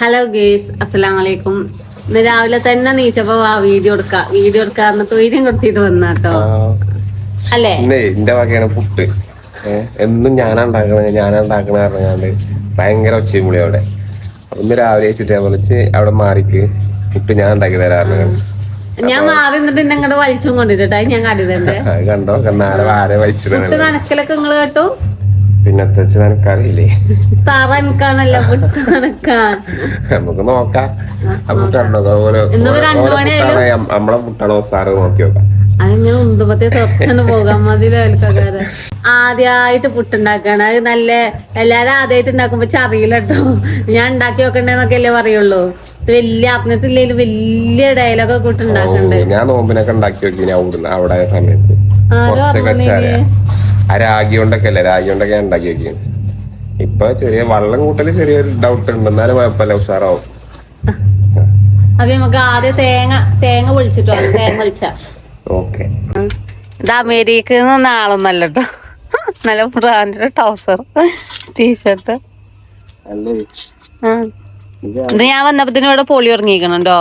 Hello guys അസ്സലാം വലൈക്കും ഇന്ന് രാവിലെ തന്നെ നീച്ചപ്പോ വാ വീഡിയോ എടുക്ക. വീഡിയോ എടുക്കാൻ തൊയ്ര്യം കൊടുത്തിട്ട് വന്നാട്ടോ അല്ലേ? എന്റെ വകയാണ് പുട്ട്. എന്നും ഞാനാ ഉണ്ടാക്കണ ഞാനാ ഉണ്ടാക്കണ പറഞ്ഞാണ്ട് ഭയങ്കര ഒച്ചയും വിളി അവിടെ. ഒന്ന് രാവിലെ വെച്ചിട്ട് ഞാൻ വിളിച്ച് അവിടെ മാറിക്ക്. പുട്ട് ഞാൻ ഉണ്ടാക്കി തരാറുണ്ട് ഞാൻ മാറി നിന്നിട്ട് എന്നെ ഇങ്ങോട്ട് വലിച്ചും കൊണ്ടിട്ടായി ഞാൻ കണ്ടിട്ടുണ്ട്. കണ്ടോ? നാളെ വാരെ വലിച്ചിട്ടാണ് നനക്കലൊക്കെ നിങ്ങൾ കേട്ടു? പുട്ട് നനക്കാൻ നമുക്ക് നോക്കാം. നമ്മളെ മുട്ടണോ സാറ് നോക്കി നോക്കാം. അതിങ്ങനെ ഉണ്ടുമ്പത്തെ തുറച്ചൊന്ന് പോകാൻ മതി കേൾക്കാറ് ആദ്യമായിട്ട് പുട്ടുണ്ടാക്കാണ്. അത് നല്ല എല്ലാരും ആദ്യമായിട്ട് ഉണ്ടാക്കുമ്പോ ചറിയില്ല കേട്ടോ ഞാൻ ഉണ്ടാക്കി വെക്കണ്ടെന്നൊക്കെ അല്ലേ പറയുള്ളൂ വലിയ അറിഞ്ഞിട്ടില്ലെങ്കിൽ വലിയ ഡയലോഗ് ഒക്കെ ഇട്ടുണ്ടാക്കണ്ടേ ഞാൻ നോമ്പിനൊക്കെ ഉണ്ടാക്കി വെക്കി അവിടെ സമയത്ത്. ആ രാഗി കൊണ്ടൊക്കെ അല്ലേ രാഗി കൊണ്ടൊക്കെ ഉണ്ടാക്കി വെക്കും. ഇപ്പൊ ചെറിയ വെള്ളം കൂട്ടൽ ചെറിയൊരു ഡൗട്ട് ഉണ്ട്. എന്നാലും കുഴപ്പമില്ല ഉഷാറാവും. അപ്പൊ നമുക്ക് ആദ്യം തേങ്ങ തേങ്ങ പൊളിച്ചിട്ടോ? തേങ്ങ പൊളിച്ച. ഓക്കെ. ഇത് അമേരിക്കയിൽ നിന്ന് ആളൊന്നല്ല കേട്ടോ നല്ല ബ്രാൻഡ് ടൗസർ ടീഷർട്ട്. ഇത് ഞാൻ വന്നപ്പോ ഇവിടെ പൊളി ഉറങ്ങിക്കണോ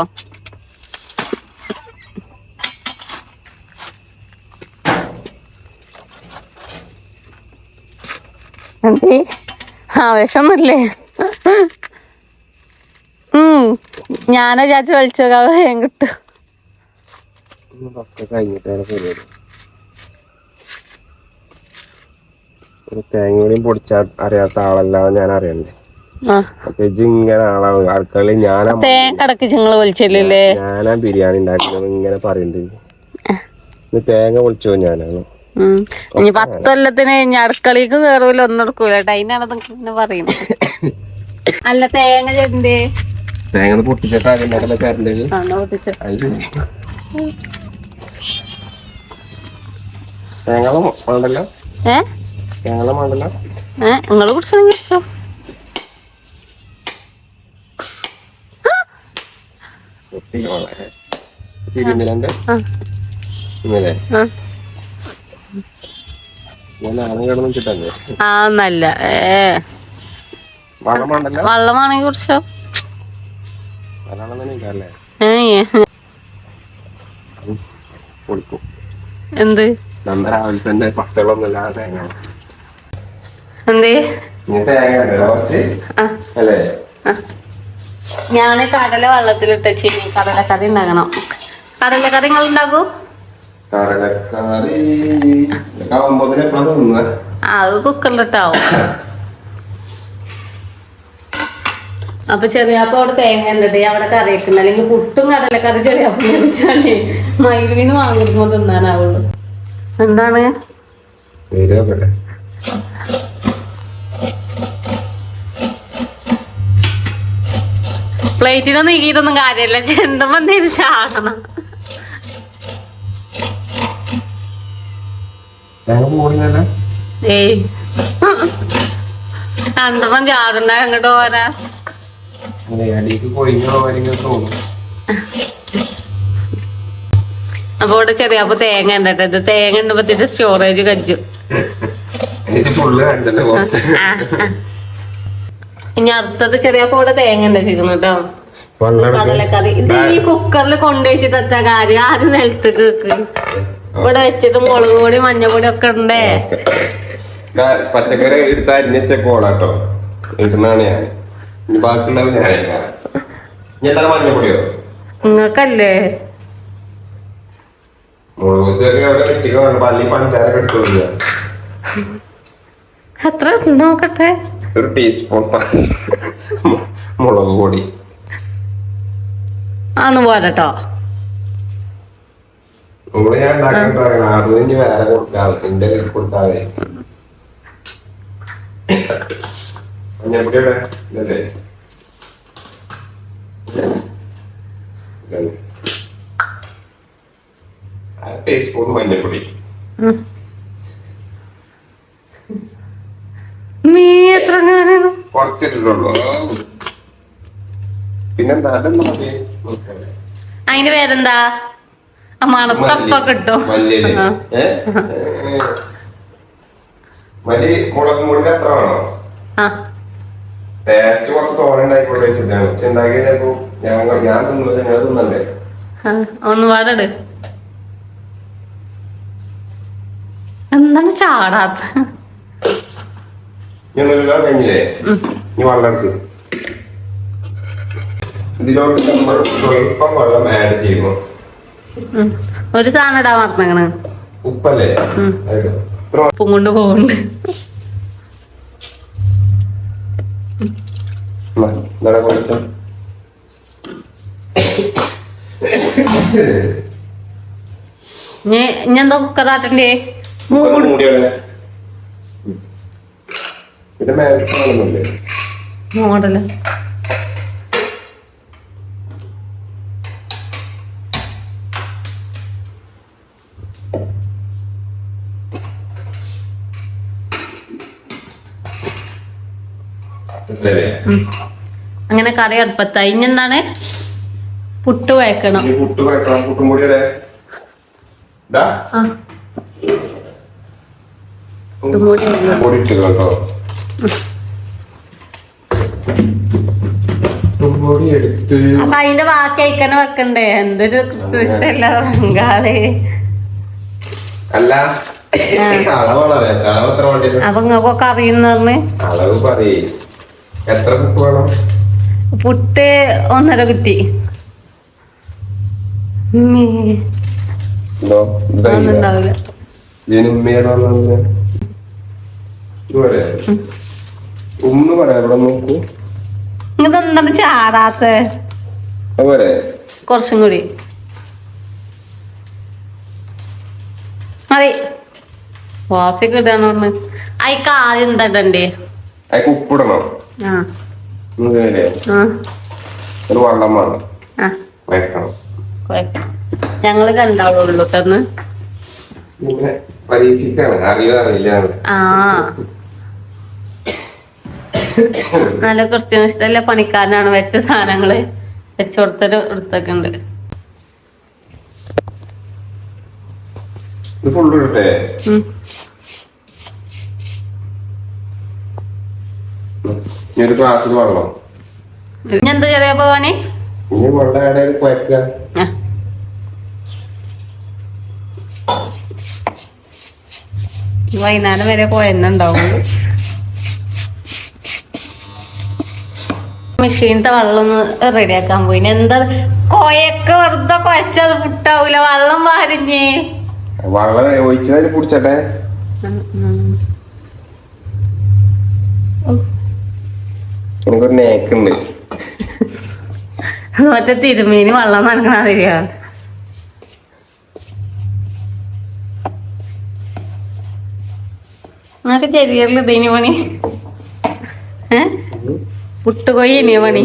എന്തേ? ആവേശമൊന്നുമില്ലേ ഉം ഞാനാ ചാച്ച വലിച്ചോക്കാം വേഗം കിട്ടും. തേങ്ങയും പൊടിച്ചാ അറിയാത്ത ആളല്ലാതെ ഞാൻ അറിയണ്ടേ? ഇങ്ങനെ ആളാണ് അടുക്കളയിൽ ഞാനാ തേങ്ങ അടക്കി നിങ്ങൾ വലിച്ചല്ലേ ഞാനാ ബിരിയാണി ഉണ്ടാക്കുന്നത് ഇങ്ങനെ പറയുന്നുണ്ട് ഇന്ന് തേങ്ങ പൊളിച്ചോ ഞാനാണ്. ഇനി പത്തൊല്ലത്തിന് ഇനി അടുക്കളയ്ക്ക് കയറൂല ഒന്നും എടുക്കൂല. അതിനാണ് ഇങ്ങനെ പറയുന്നത്. അല്ല തേങ്ങ ചേട്ടന്റെ തേങ്ങ പൊട്ടിച്ചിട്ടാ അതിനകത്തുള്ള ചേരണ്ടത് അത് ശരി. തേങ്ങളം വേണ്ടല്ലോ ഏ തേങ്ങളം വേണ്ടല്ലോ ഏ നിങ്ങൾ കുടിച്ചോ കുടിച്ചോ തിരുന്നിലെ ആ. ഇന്നലെ ആ. നല്ല വെള്ളമാണെങ്കിൽ പൊളിക്കും. എന്ത്? എന്തേ? ഞാൻ കടല വെള്ളത്തിലിട്ട് കടലക്കറി ഉണ്ടാക്കണം. കടലക്കറി നിങ്ങൾ ഉണ്ടാക്കൂ? കടലക്കറി. ആവുമ്പോതിന് എപ്പോഴാ തിന്നുക അത് കുക്കറിലിട്ടാവും. അപ്പൊ ചെറിയാപ്പ അവിടെ തേങ്ങ ഉണ്ടിട്ട് അവിടെ കറി വെക്കുന്നത് അല്ലെങ്കിൽ പുട്ടും കടലക്കറി ചെറിയാപ്പ വെച്ചാലേ മയിലിന് വാങ്ങിക്കുമ്പോ തിന്നാനാവുള്ളൂ. എന്താണ്? പ്ലേറ്റിനൊന്നും നീക്കിയിട്ടൊന്നും കാര്യമില്ല. ചെണ്ടുമ്പോ എന്തെങ്കിലും ചാടണം തേങ്ങ പോണില്ല ഏയ്. കണ്ടപ്പം ചാടണ്ട അങ്ങോട്ട് പോരാ. അപ്പൊ ഇവിടെ ചെറിയാപ്പ തേങ്ങ ഉണ്ടട്ടെ ഇത് തേങ്ങ ഉണ്ടപ്പത്തിട്ട് സ്റ്റോറേജ് കജ്ജു ഇനി അടുത്തത് ചെറിയ കൂടെ തേങ്ങ ഉണ്ട് വെച്ചിരിക്കുന്നു കേട്ടോ. കടലക്കറി. ഇത് ഈ കുക്കറിൽ കൊണ്ടുവച്ചിട്ട് എത്താ കാര്യം? ആദ്യം നിലത്തേക്ക് വെക്ക് ഇവിടെ വെച്ചിട്ട് മുളക് പൊടി മഞ്ഞപ്പൊടി ഒക്കെ ഉണ്ടേ പച്ചക്കറി എടുത്ത് അരിഞ്ഞ കോളാട്ടോ ഇടുന്നാണ് ഞാൻ. ബാക്കിയുള്ളവർ ഞാൻ മഞ്ഞപ്പൊടിയോ? നിങ്ങക്കല്ലേ എത്ര നോക്കട്ടെ. ഒരു ടീസ്പൂൺ മുളക് പൊടി. അതൊന്നും പോരട്ടോ. നമ്മൾ ഞാൻ ഉണ്ടാക്കാൻ പറയണം അതും ഇനി വേറെ കൊടുക്കാതെ എന്റെ കയ്യിൽ കൊടുക്കാതെ. മഞ്ഞപ്പൊടിയുടെ ഇതല്ലേ? ഇതല്ലേ. ടീസ്പൂൺ മഞ്ഞപ്പൊടി. എത്ര കുറച്ചിട്ടുള്ളൂ പിന്നെന്താ? അതെന്താ. അതിന്റെ പേരെന്താ? മണത്തപ്പ കിട്ടും മല്ലി. മുളക് മുളക് എത്ര വേണോ? ടേസ്റ്റ് കുറച്ച് തോനെ ഉണ്ടായിക്കോട്ടെ വെച്ചിട്ടാണ് പക്ഷെ ഉണ്ടാക്കിയ ചിലപ്പോ ഞാൻ ഞാൻ തിന്നു. ഞാൻ തിന്നണ്ടേ ഒന്ന് പാടട് എന്താണ് ചാടാത്ത? കഴിഞ്ഞില്ലേ? ഇനി വെള്ളം എടുക്ക്. ഇതിലോട്ട് നമ്മൾ സ്വല്പം വെള്ളം ആഡ് ചെയ്യുന്നു ഉം. ഒരു സാധനം ഇടാൻ മറന്നേക്കണ്. ഉപ്പല്ലേ. ഉപ്പും കൊണ്ട് പോകുന്നുണ്ട് ഞാൻ എന്താ കുക്കറാട്ടണ്ടേ മോഡൽ ഇതല്ലേ? ഉം. അങ്ങനെ കറി അടുപ്പത്തായി. ഇനി എന്താണ്? പുട്ട് വയ്ക്കണം. ഇനി പുട്ട് കുഴക്കണം പുട്ടും എടുത്ത്. അപ്പൊ അതിന്റെ ബാക്കി അയക്കണ വെക്കണ്ടേ? എന്തൊരു കൃഷ്ണല്ല ബംഗാളി അല്ല? അപ്പൊ നിങ്ങൾക്കൊക്കെ അറിയുന്ന അളവ് പറയേ. എത്ര പുട്ട് വേണം? പുട്ട് ഒന്നര കുറ്റി. ഉമ്മ. പറയാ ഇവിടെ നോക്കൂ. ഇതെന്താണ് ചാടാത്ത? കുറച്ചും കൂടി. മതി. വാസിക്ക് ഇടാന്ന് പറഞ്ഞു. അയക്കാദ്യം എന്താ ഇടണ്ടേ? അതിക്ക് ഉപ്പിടണം. ഒരു വെള്ളം വേണം. വയ്ക്കണം. ഞങ്ങൾ കണ്ടാവുള്ളൂ കേട്ടന്ന് പരീക്ഷിക്കാണ്. ആ. നല്ല കൃത്യനിഷ്ഠല്ല പണിക്കാരനാണ്. വെച്ച സാധനങ്ങൾ വെച്ചുകൊടുത്തൊരു എടുത്തൊക്കെ ഉണ്ട്. ഇത് ഫുള്ള് ഇനി ഒരു ഗ്ലാസ്സിൽ വെള്ളം ഇനി എന്താ ചെറിയ പോവാന് ഇനി വെള്ളം കടയിൽ കുഴക്കുക വൈകുന്നേരം വരെ പോയെന്നുണ്ടാവും. മെഷീനത്തെ വെള്ളം ഒന്ന് റെഡിയാക്കാൻ പോയി. എന്താ കോയൊക്കെ വെറുതെ കുഴച്ചത് പുട്ടാവൂല വെള്ളം വാരിഞ്ഞേ. വെള്ളം ഒഴിച്ചതിൽ കുടിച്ചട്ടെ? എനിക്കൊരു നേക്കുണ്ട് മറ്റേ തിരുമീന് വെള്ളം നനക്കണ ശരിയാ എന്നിട്ട് ചെറിയറിൽ ഇതിന് പണി? പുട്ടുകൊയ്യ ഇനിയ പണി?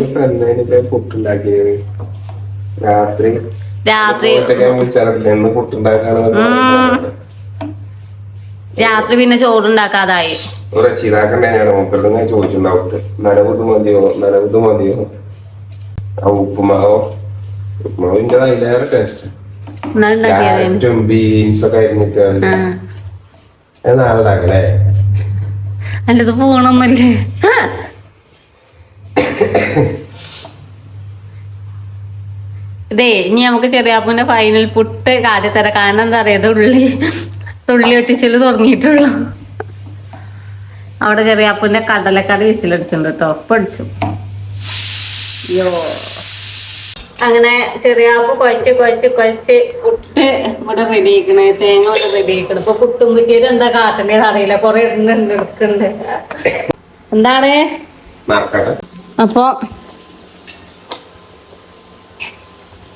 രാത്രി. രാത്രി. പുട്ടുണ്ടാക്കാണ് രാത്രി പിന്നെ ചോറുണ്ടാക്കാതായി. ഒരു രക്ഷിതാക്കണ്ടേ ഞാൻ മൂപ്പരുടെ ഞാൻ ചോദിച്ചിട്ടുണ്ടാവും. നനവുത് മതിയോ? നനവുത് മതിയോ? ആ ഉപ്പുമാവോ? ഉപ്പുമാവിന്റെ അതിലേറെ ടേസ്റ്റ് എന്നാ ഉണ്ടാക്കിയത് ക്യാരറ്റും ബീൻസ് ഒക്കെ അരിഞ്ഞിട്ട് ആ. അത് നാളെ അല്ലത് പോണൊന്നുമില്ലേ? ഇതേ ഇനി നമുക്ക് ചെറിയാപ്പൂന്റെ ഫൈനൽ പുട്ട് കാര്യത്തര തരാം കാരണം എന്താ പറയാ തുള്ളി തുള്ളി ഒറ്റിച്ചിൽ തുടങ്ങിയിട്ടുള്ളു. അവിടെ ചെറിയാപ്പൂന്റെ കടലക്കറി വിസിലടിച്ചിട്ടുണ്ട് കേട്ടോ പഠിച്ചു യോ അങ്ങനെ ചെറിയാപ്പ് കുഴച്ച് കുഴച്ച് കുഴച്ച് പുട്ട് ഇവിടെ റെഡി ആക്കണേ തേങ്ങ ഇവിടെ റെഡി ആക്കണം ഇപ്പൊ പുട്ടും കുറ്റിയത് എന്താ കാട്ടണ്ടേന്ന് അറിയില്ല. കൊറേ ഇടുന്നുണ്ട് എടുക്കണ്ട് എന്താണ്? അപ്പൊ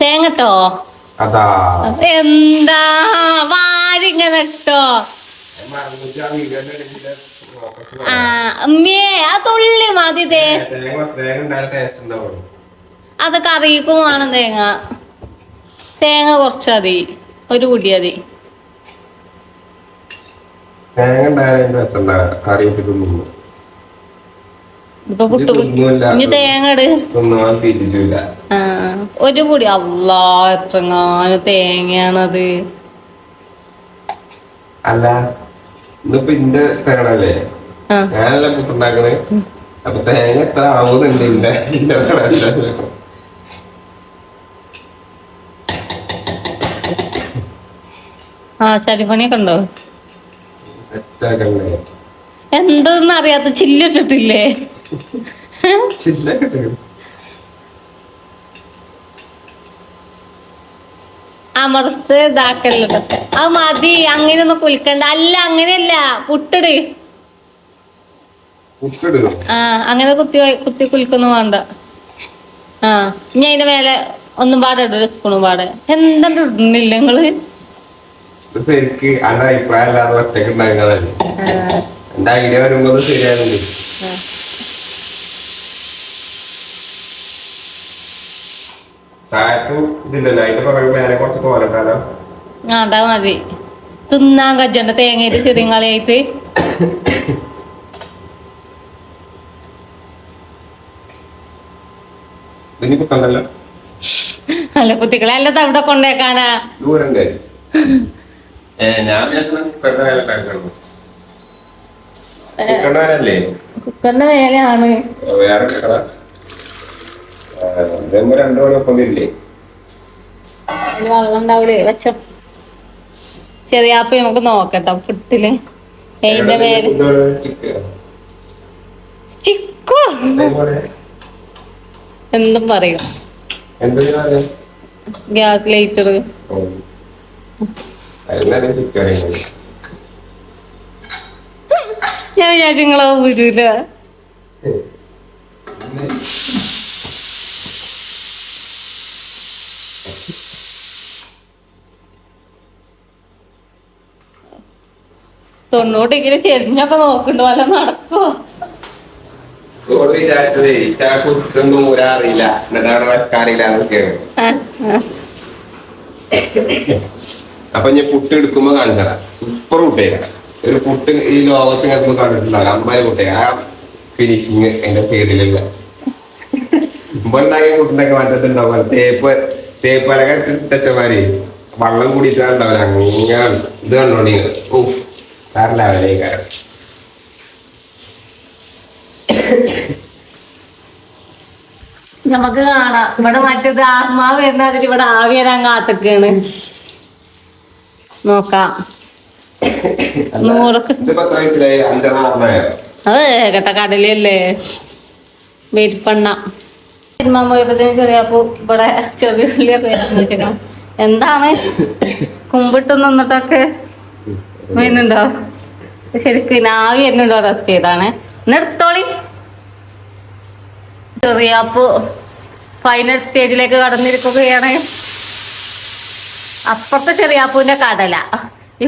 തേങ്ങട്ടോ എന്താ അതാ. വാരിങ്ങനെ ഇട്ടോ ആ അമ്മേ ആ തുള്ളി മതി അത് കറിക്കും വേണം തേങ്ങ. തേങ്ങ കുറച്ച് മതി. ഒരു കുടി മതി. ഒരു പൊടി അല്ലാ എത്രങ്ങാനും തേങ്ങയാണത്. അല്ല ഇന്നിപ്പോ ഇന്റെ തേങ്ങണല്ലേ ഞാനല്ല പുട്ടുണ്ടാക്കണേ? അപ്പൊ തേങ്ങ എത്ര ആവുന്നുണ്ട് ഇന്റെ. ആ ശരിപ്പണിയൊക്കെ ഉണ്ടോ? സെറ്റ് ആക്കണ്ടേ? എന്തെന്ന് അറിയാത്ത ചില്ലിട്ടിട്ടില്ലേ ചില്ല കിട്ടും അമർത്ത് ഇതാക്കല്ലതൊക്കെ അത് മതി അങ്ങനെ ഒന്ന് കുലിക്കണ്ട. അല്ല അങ്ങനെയല്ല. കുട്ടിട് ആ അങ്ങനെ കുത്തി കുത്തി കുലിക്കുന്ന വേണ്ട. ആ ഇനി അതിന്റെ മേലെ ഒന്നും പാടെ ഇടും ഒരു സ്പൂണും പാടെ എന്തെങ്കിലും ഇടുന്നില്ല നിങ്ങൾ? എനിക്ക് ശരിക്ക് അഭിപ്രായം അല്ലാതെ ഒറ്റയ്ക്ക് ഉണ്ടാക്കുന്നതല്ലേ എന്റെ ഐഡിയ വരുമ്പോ അത് ശരിയാകുന്നുണ്ട് താഴത്തും ഇതില്ലല്ലോ അതിന്റെ പകരം മേലെ കുറച്ച് ആ അതാ മതി. തിന്നാൻ കജ്ജന്റെ തേങ്ങയിട്ട് ചെറിയങ്ങളായിട്ട് ഇതിന് കുത്തണ്ടല്ലോ? അല്ല കുത്തിക്കളെ അല്ല അവിടെ കൊണ്ടേക്കാനാ? ദൂരം കാര്യം ഞാൻ കുക്കറിന്റെ മേലെയാണ്. വേറെ ഇതെമ്പോ രണ്ടു മണി ഒപ്പം ഇല്ലേ അതിൽ വെള്ളം ഉണ്ടാവൂലേ? വെച്ചോ. ചെറിയ ആപ്പ് നമുക്ക് നോക്കട്ടോ പുട്ടിൽ. അതിന്റെ ചിക്കു എന്തും പറയും. ഗ്യാസ് ലൈറ്റർ ഞാൻ വിചാരിച്ചു നിങ്ങളെ ഊരൂല തൊണ്ണൂറ് ഡിഗ്രി ചെരിഞ്ഞൊക്കെ നോക്കണ്ട വല്ല നടക്കോ? ഓട് വിചാരിച്ചതേ ഇച്ചാ കുത്തൊന്നും ഊരാറിയില്ല എന്നിട്ട് അവിടെ വെക്കാറില്ല അതൊക്കെയാണ് അപ്പൊ ഞാൻ പുട്ട് എടുക്കുമ്പോ കാണിച്ചതാ സൂപ്പർ പുട്ടേക്കാം ഒരു പുട്ട് ഈ ലോകത്ത് ഇങ്ങനെ കണ്ടിട്ടുണ്ടാവില്ല അമ്മായി പുട്ടേ ആ ഫിനിഷിങ് എന്റെ സൈഡിലുള്ള മുമ്പ് ഉണ്ടാക്കിയ പുട്ടുണ്ടൊക്കെ മറ്റത്തുണ്ടാവും തേപ്പ് തേപ്പലക ടച്ചമാര് വള്ളം കൂടിയിട്ടാണ്ടാവില്ല അങ്ങനെ ഇത് കണ്ടോണ്ടി ഓ വേറെ ലെവലേ കാരം നമുക്ക് കാണാം. ഇവിടെ മറ്റേത് ആത്മാവ് വരുന്ന അതിൽ ഇവിടെ ആവി വരാൻ കാത്തിക്കാണ്. നോക്കാം. നൂറൊക്കെ. അത് കേട്ട കടലല്ലേ വെരിപ്പണ്ണ. സിനിമ പോയപ്പോഴത്തേനും ചെറിയപ്പോ ഇവിടെ ചെറിയ ഉള്ളിയൊക്കെ വെച്ചിരിക്കണം എന്താണ്? കുമ്പിട്ട് നിന്നിട്ടൊക്കെ വരുന്നുണ്ടോ? ശരിക്കും ആവി എന്നുണ്ടോ റെസ്റ്റ് ചെയ്താണ്. നിർത്തോളി ചെറിയപ്പോ ഫൈനൽ സ്റ്റേജിലേക്ക് കടന്നിരിക്കുകയാണ്. അപ്പുറത്തെ ചെറിയാപ്പൂന്റെ കടല.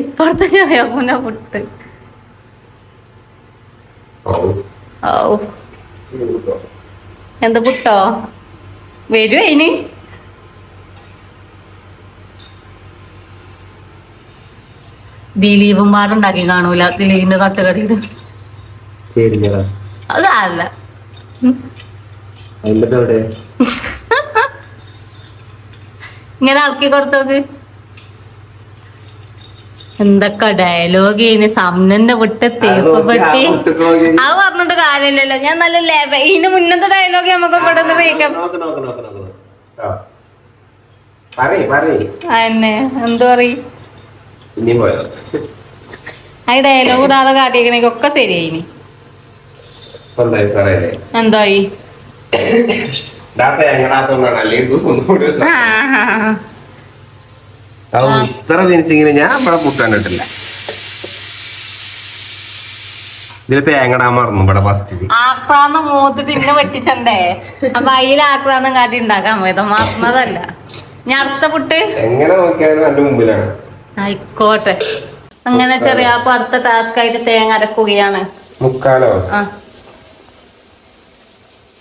ഇപ്പുറത്തെ ചെറിയാപ്പൂന്റെ പുട്ട്. ഓ എന്ത് പുട്ടോ? വരൂ അതിന് ദിലീപും പാടുണ്ടാക്കി കാണൂല. ദിലീപിന്റെ തട്ടുകടിയിൽ അതല്ല. ഇങ്ങനെ ആക്കി കൊടുത്തോക്ക്. എന്തൊക്കെ ഡയലോഗ് ഇനി സമനന്റെ വിട്ട് തേപ്പ് പെട്ടി അത് പറഞ്ഞിട്ട് കാര്യമില്ലല്ലോ. ഞാൻ നല്ല ലെവ ഇതിന്റെ മുന്നത്തെ ഡയലോഗ് നമുക്ക് ഇവിടെ നിന്ന് പറയ് അതന്നെ എന്തു പറയും? ആ ഡയലോഗ് ഇടാതെ കാട്ടിക്കണെങ്കിൽ ഒക്കെ ശരിയായിനി എന്തായി? ആ, ഇത്ര ഫിനിഷിങ്ങിന് ഞാൻ ഇവിടെ പുട്ട് ഇതിൽ തേങ്ങടാ തേങ്ങടാൻ മറന്നു ഇവിടെ ഫസ്റ്റ് ആക്രാന്ന് മൂത്തിട്ട് ഇന്നെ വെട്ടിച്ചണ്ടേ? അപ്പൊ അതിൽ ആക്രാന്തം കാട്ടി ഉണ്ടാക്കാൻ പോയത്. മറന്നതല്ല. ഞാൻ അടുത്ത പുട്ട്? എങ്ങനെ നോക്കിയാലും എന്റെ മുമ്പിലാണ്. ആയിക്കോട്ടെ. അങ്ങനെ ചെറിയ അപ്പൊ അടുത്ത ടാസ്ക് ആയിട്ട് തേങ്ങ അരക്കുകയാണ്. മുക്കാലോ? ആ.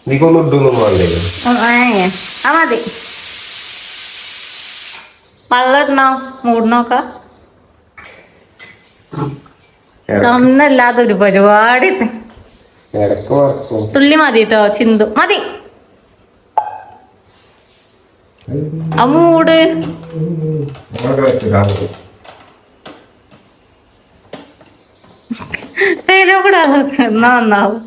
നീക്കൊന്നും ഇട്ടൊന്നും വേണ്ടേ? ആ മതി. വെള്ളം ഇടണോ മൂടണോക്ക ഒന്നല്ലാതെ ഒരു പരിപാടി തുള്ളി മതി കേട്ടോ ചിന്തു. മതി. മൂട്. കൂടെ എന്നാ നന്നാവും.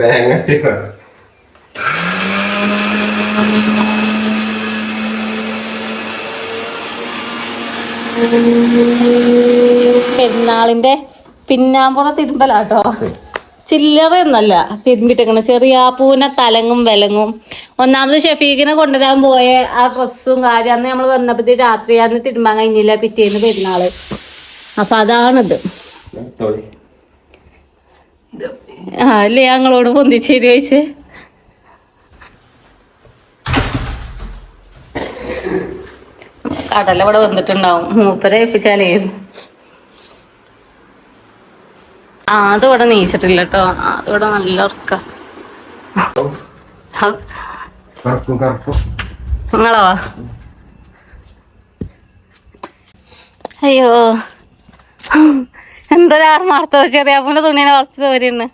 തേങ്ങ പെരുന്നാളിന്റെ പിന്നാമ്പുറ തിരുമ്പലാട്ടോ. ചില്ലറയൊന്നല്ല തിരുമ്പിട്ടേക്കണ ചെറിയ പൂവിനെ തലങ്ങും വിലങ്ങും. ഒന്നാമത് ഷെഫീഖിനെ കൊണ്ടുവരാൻ പോയ ആ ഡ്രസ്സും കാര്യം അന്ന് നമ്മൾ വന്നപ്പോ രാത്രിയാന്ന് തിരുമ്പാൻ കഴിഞ്ഞില്ല പിറ്റേന്ന് പെരുന്നാൾ. അപ്പൊ അതാണിത്. ആ അല്ലേ? ഞങ്ങളോട് പൊന്തിച്ചേരി ചോദിച്ചേ. കടല ഇവിടെ വന്നിട്ടുണ്ടാവും. മൂപ്പരെ ഏൽപ്പിച്ചാലേ. ആ അതിവിടെ നീച്ചിട്ടില്ല കേട്ടോ. അതിവിടെ നല്ല ഉറക്ക. നിങ്ങളോ? അയ്യോ. എന്തൊരാർമാർത്തോ ചെറിയ തുണീനെ അവസ്ഥ തോരുന്നു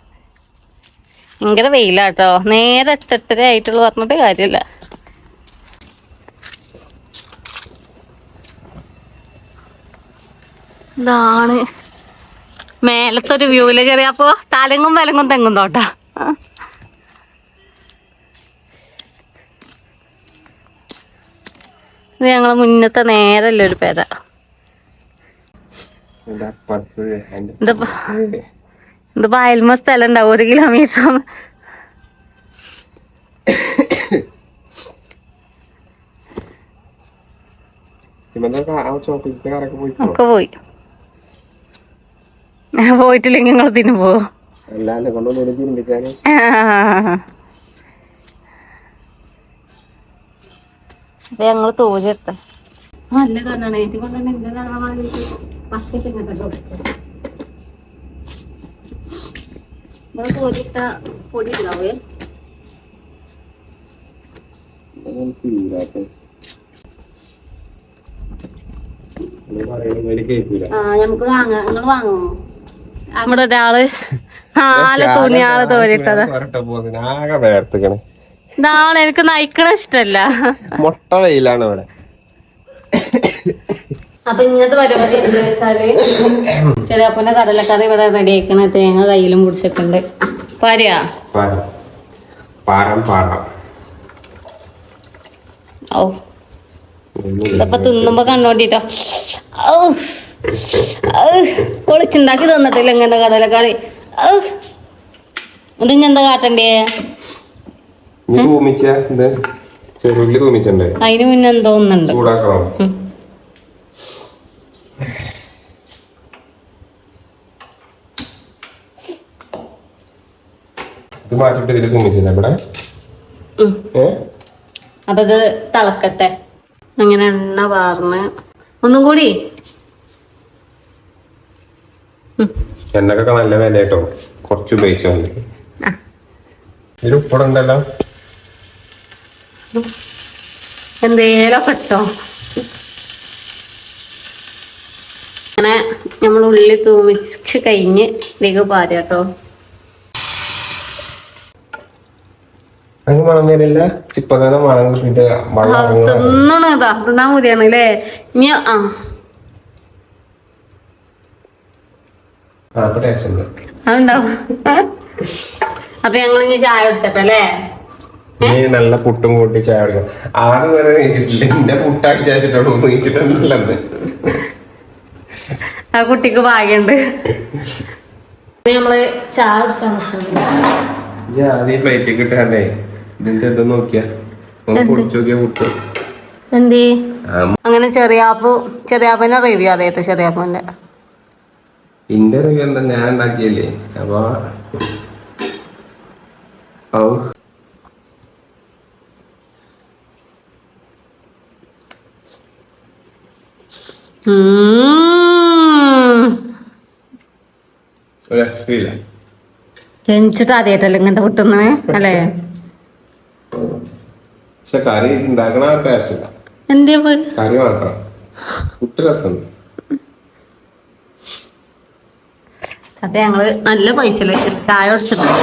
ഭയങ്കര വെയിലാട്ടോ. നേരെ എട്ടെട്ടര ആയിട്ടുള്ളൂ പറഞ്ഞിട്ട് കാര്യമില്ല ഇതാണ്. മേലത്തെ ഒരു വ്യൂൽ ചെറിയപ്പോ തലങ്ങും വിലങ്ങും തെങ്ങും തോട്ടാ. ഇത് ഞങ്ങളെ മുന്നത്തെ നേരല്ലേ ഒരു പേര. ഇതിന്റെ അപ്പുറത്ത് വയൽമ സ്ഥലം ഉണ്ടാവും ഒരു കിലോമീറ്റർ ഒക്കെ പോയി. പോയിട്ടില്ലെങ്കിൽ നിങ്ങൾ തിന്നു പോവോ ഞങ്ങൾ തോരെടുത്ത നല്ല കാണാണ് ഏറ്റി കൊണ്ടുതന്നെ ഇങ്ങനെ കാണാൻ ഇവിടെ തോരിട്ട പൊടി നമുക്ക് നിങ്ങൾ നമ്മുടെ ഒരാൾ നാല് തുണിയാൾ തോരിട്ടതാ ഇതാണ് എനിക്ക് നയിക്കണ ഇഷ്ടല്ല മുട്ട വെയിലാണ് ഇവിടെ അപ്പൊ ഇങ്ങനത്തെ പരിപാടി എന്താ വെച്ചാൽ ചെറിയപ്പന്റെ കടലക്കറി ഇവിടെ റെഡി ആക്കണ തേങ്ങ കയ്യിലും പിടിച്ചിട്ടുണ്ട് പാരയാ? ഓ ഇതപ്പൊ തിന്നുമ്പോ കണ്ടോണ്ടിട്ടോ പൊളിച്ചുണ്ടാക്കി തന്നിട്ടില്ല ഇങ്ങനത്തെ കടലക്കറി. ഇത് എന്താ കാട്ടണ്ടേ? അതിന് മുന്നേ എന്തോ ഒന്നുണ്ട്. ചൂടാക്കണം. ഇത് മാറ്റിട്ട് ഇതിൽ തൂമിച്ചില്ല ഇവിടെ. അപ്പൊ ഇത് തിളക്കട്ടെ. അങ്ങനെ എണ്ണ വാർന്ന്. ഒന്നും കൂടി. എണ്ണക്കൊക്കെ നല്ല വില കേട്ടോ കുറച്ച് ഉപയോഗിച്ചാൽ മതി. ഇതിൽ ഉപ്പടുണ്ടല്ലോ? എന്തേലും പെട്ടോ അങ്ങനെ നമ്മൾ ഉള്ളി തൂമിച്ച് കഴിഞ്ഞ് വേഗം പാര അങ്ങ് മണം മതിയാണ് അല്ലേ? ഇനി ആ. ആ അപ്പൊ ടേസ്റ്റ് ഉണ്ട്. അതുണ്ടാവും. അപ്പൊ ഞങ്ങൾ ഇനി ചായ കുടിച്ചട്ടല്ലേ നീ നല്ല പുട്ടും കൂട്ടി ചായ കുടിക്കണം. ആദ്യം വരെ നീച്ചിട്ടില്ല. എന്റെ പുട്ടാക്കി നീച്ചിട്ടുണ്ടല്ലോ ആ കുട്ടിക്ക് ഭാഗ്യണ്ട്. നമ്മൾ ചായ കുടിച്ചാൽ നീ പ്ലേറ്റ് കിട്ടാണ്ടേ ഇതിന്റെ ഇത് നോക്കിയാ. ഒന്ന് പൊടിച്ചു നോക്കിയാ പുട്ട് എന്തേ? അങ്ങനെ ചെറിയാപ്പു ചെറിയാപ്പന്റെ റിവ്യൂ അറിയട്ടെ ചെറിയാപ്പന്റെ. ഇന്റെ റിവ്യൂ എന്താ? ഞാൻ ഉണ്ടാക്കിയല്ലേ? അപ്പൊ ഔ. ജനിച്ചിട്ട് ആദ്യമായിട്ടല്ലേ ഇങ്ങനത്തെ പൊട്ടുന്നേ അല്ലേ? പക്ഷെ കറി ഉണ്ടാക്കണ ടേസ്റ്റ് ഇല്ല. എന്തേ പോയി കറി മാത്രം കുട്ടി രസമുണ്ട്. അപ്പൊ ഞങ്ങൾ നല്ല പൈച്ചൽ ചായ കുടിച്ചിട്ടുണ്ട്.